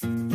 Thank you.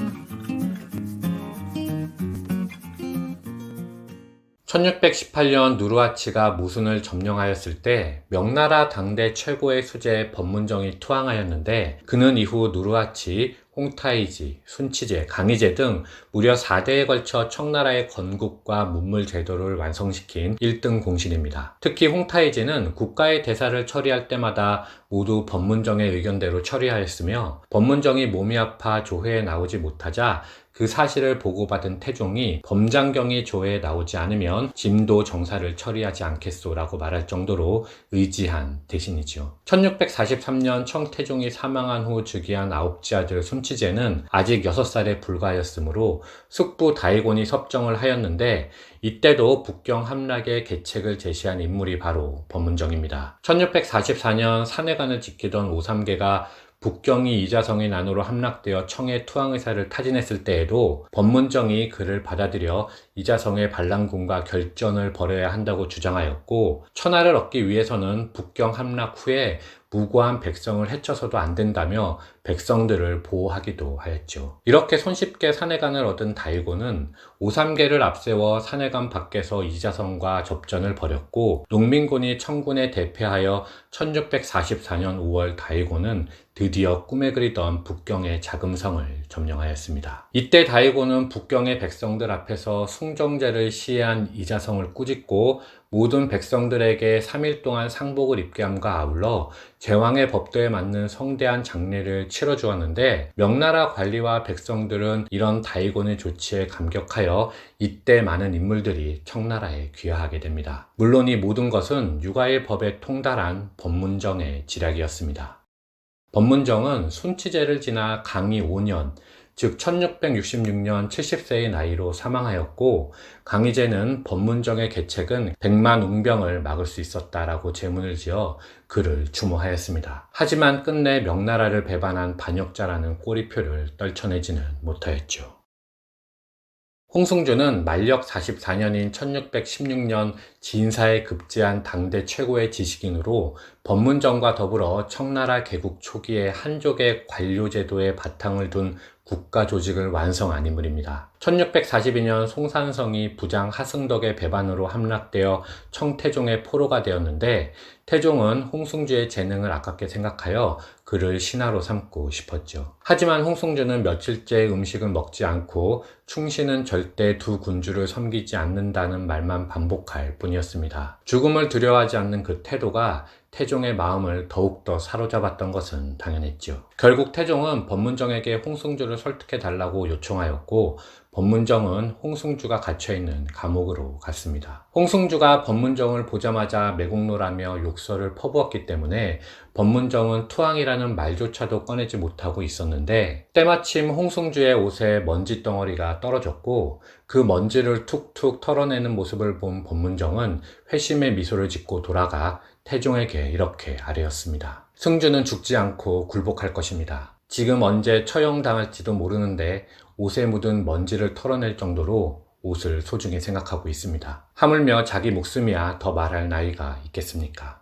(1618년) 누르하치가 무순을 점령하였을 때 명나라 당대 최고의 수재 법문정이 투항하였는데 그는 이후 누르하치, 홍타이지, 순치제, 강희제 등 무려 4대에 걸쳐 청나라의 건국과 문물 제도를 완성시킨 1등 공신입니다. 특히 홍타이지는 국가의 대사를 처리할 때마다 모두 법문정의 의견대로 처리하였으며 법문정이 몸이 아파 조회에 나오지 못하자 그 사실을 보고받은 태종이 범장경이 조회에 나오지 않으면 짐도 정사를 처리하지 않겠소라고 말할 정도로 의지한 대신이죠. 1643년 청태종이 사망한 후 즉위한 아홉째 아들 순치제는 아직 6살에 불과하였으므로 숙부 다이곤이 섭정을 하였는데 이때도 북경 함락의 계책을 제시한 인물이 바로 법문정입니다. 1644년 산해관을 지키던 오삼계가 북경이 이자성의 난으로 함락되어 청의 투항 의사를 타진했을 때에도 법문정이 그를 받아들여 이자성의 반란군과 결전을 벌여야 한다고 주장하였고 천하를 얻기 위해서는 북경 함락 후에 무고한 백성을 해쳐서도 안 된다며 백성들을 보호하기도 하였죠. 이렇게 손쉽게 산해관을 얻은 다이고는 오삼계를 앞세워 산해관 밖에서 이자성과 접전을 벌였고 농민군이 청군에 대패하여 1644년 5월 다이고는 드디어 꿈에 그리던 북경의 자금성을 점령하였습니다. 이때 다이고는 북경의 백성들 앞에서 숭정제를 시해한 이자성을 꾸짖고 모든 백성들에게 3일 동안 상복을 입게 함과 아울러 제왕의 법도에 맞는 성대한 장례를 치러 주었는데 명나라 관리와 백성들은 이런 다이곤의 조치에 감격하여 이때 많은 인물들이 청나라에 귀화하게 됩니다. 물론 이 모든 것은 육아의 법에 통달한 법문정의 지략이었습니다. 법문정은 순치제를 지나 강의 5년, 즉 1666년 70세의 나이로 사망하였고 강희제는 법문정의 계책은 백만 웅병을 막을 수 있었다라고 제문을 지어 그를 추모하였습니다. 하지만 끝내 명나라를 배반한 반역자라는 꼬리표를 떨쳐내지는 못하였죠. 홍승주는 만력 44년인 1616년 진사에 급제한 당대 최고의 지식인으로 법문정과 더불어 청나라 개국 초기에 한족의 관료제도에 바탕을 둔 국가 조직을 완성한 인물입니다. 1642년 송산성이 부장 하승덕의 배반으로 함락되어 청태종의 포로가 되었는데 태종은 홍승주의 재능을 아깝게 생각하여 그를 신하로 삼고 싶었죠. 하지만 홍승주는 며칠째 음식을 먹지 않고 충신은 절대 두 군주를 섬기지 않는다는 말만 반복할 뿐이었습니다. 죽음을 두려워하지 않는 그 태도가 태종의 마음을 더욱더 사로잡았던 것은 당연했죠. 결국 태종은 법문정에게 홍승주를 설득해 달라고 요청하였고 법문정은 홍승주가 갇혀있는 감옥으로 갔습니다. 홍승주가 법문정을 보자마자 매국노라며 욕설을 퍼부었기 때문에 법문정은 투항이라는 말조차도 꺼내지 못하고 있었는데 때마침 홍승주의 옷에 먼지 덩어리가 떨어졌고 그 먼지를 툭툭 털어내는 모습을 본 법문정은 회심의 미소를 짓고 돌아가 태종에게 이렇게 아뢰었습니다. 승주는 죽지 않고 굴복할 것입니다. 지금 언제 처형당할지도 모르는데 옷에 묻은 먼지를 털어낼 정도로 옷을 소중히 생각하고 있습니다. 하물며 자기 목숨이야 더 말할 나이가 있겠습니까?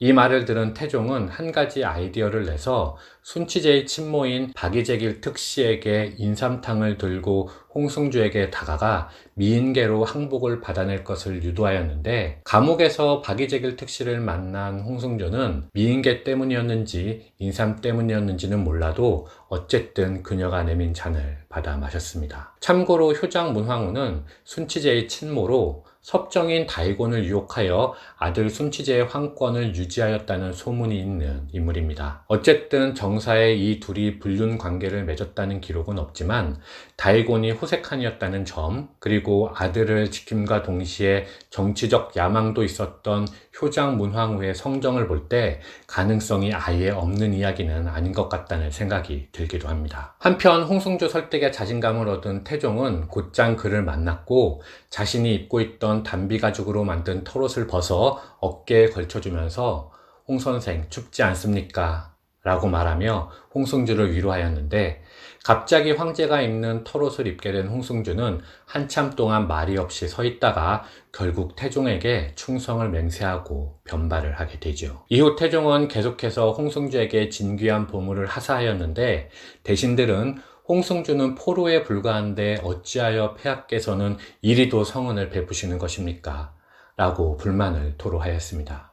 이 말을 들은 태종은 한 가지 아이디어를 내서 순치제의 친모인 박이재길 특씨에게 인삼탕을 들고 홍승주에게 다가가 미인계로 항복을 받아낼 것을 유도하였는데 감옥에서 박이재길 특씨를 만난 홍승주는 미인계 때문이었는지 인삼 때문이었는지는 몰라도 어쨌든 그녀가 내민 잔을 받아 마셨습니다. 참고로 효장 문황우는 순치제의 친모로 섭정인 다이곤을 유혹하여 아들 순치제의 황권을 유지하였다는 소문이 있는 인물입니다. 어쨌든 정사에 이 둘이 불륜 관계를 맺었다는 기록은 없지만 다이곤이 호색한이었다는 점 그리고 아들을 지킴과 동시에 정치적 야망도 있었던 효장 문황후의 성정을 볼 때 가능성이 아예 없는 이야기는 아닌 것 같다는 생각이 들기도 합니다. 한편 홍승주 설득에 자신감을 얻은 태종은 곧장 그를 만났고 자신이 입고 있던 담비 가죽으로 만든 털옷을 벗어 어깨에 걸쳐주면서 홍 선생 춥지 않습니까? 라고 말하며 홍승주를 위로하였는데 갑자기 황제가 입는 털옷을 입게 된 홍승주는 한참 동안 말이 없이 서 있다가 결국 태종에게 충성을 맹세하고 변발을 하게 되죠. 이후 태종은 계속해서 홍승주에게 진귀한 보물을 하사하였는데 대신들은 홍승주는 포로에 불과한데 어찌하여 폐하께서는 이리도 성은을 베푸시는 것입니까? 라고 불만을 토로하였습니다.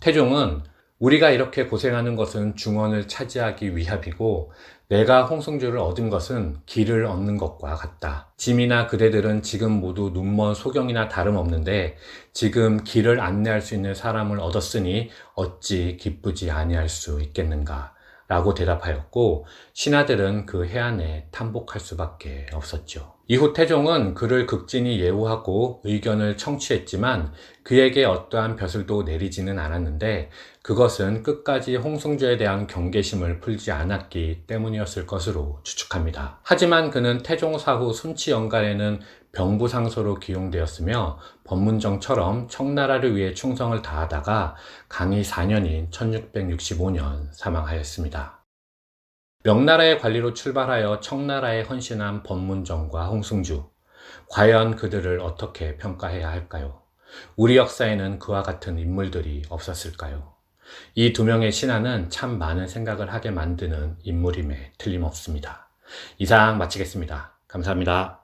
태종은 우리가 이렇게 고생하는 것은 중원을 차지하기 위함이고 내가 홍승주를 얻은 것은 길을 얻는 것과 같다. 짐이나 그대들은 지금 모두 눈먼 소경이나 다름없는데 지금 길을 안내할 수 있는 사람을 얻었으니 어찌 기쁘지 아니할 수 있겠는가? 라고 대답하였고 신하들은 그 해안에 탐복할 수밖에 없었죠. 이후 태종은 그를 극진히 예우하고 의견을 청취했지만 그에게 어떠한 벼슬도 내리지는 않았는데 그것은 끝까지 홍승주에 대한 경계심을 풀지 않았기 때문이었을 것으로 추측합니다. 하지만 그는 태종 사후 순치 연간에는 병부상소로 기용되었으며 법문정처럼 청나라를 위해 충성을 다하다가 강희 4년인 1665년 사망하였습니다. 명나라의 관리로 출발하여 청나라에 헌신한 법문정과 홍승주. 과연 그들을 어떻게 평가해야 할까요? 우리 역사에는 그와 같은 인물들이 없었을까요? 이 두 명의 신하는 참 많은 생각을 하게 만드는 인물임에 틀림없습니다. 이상 마치겠습니다. 감사합니다.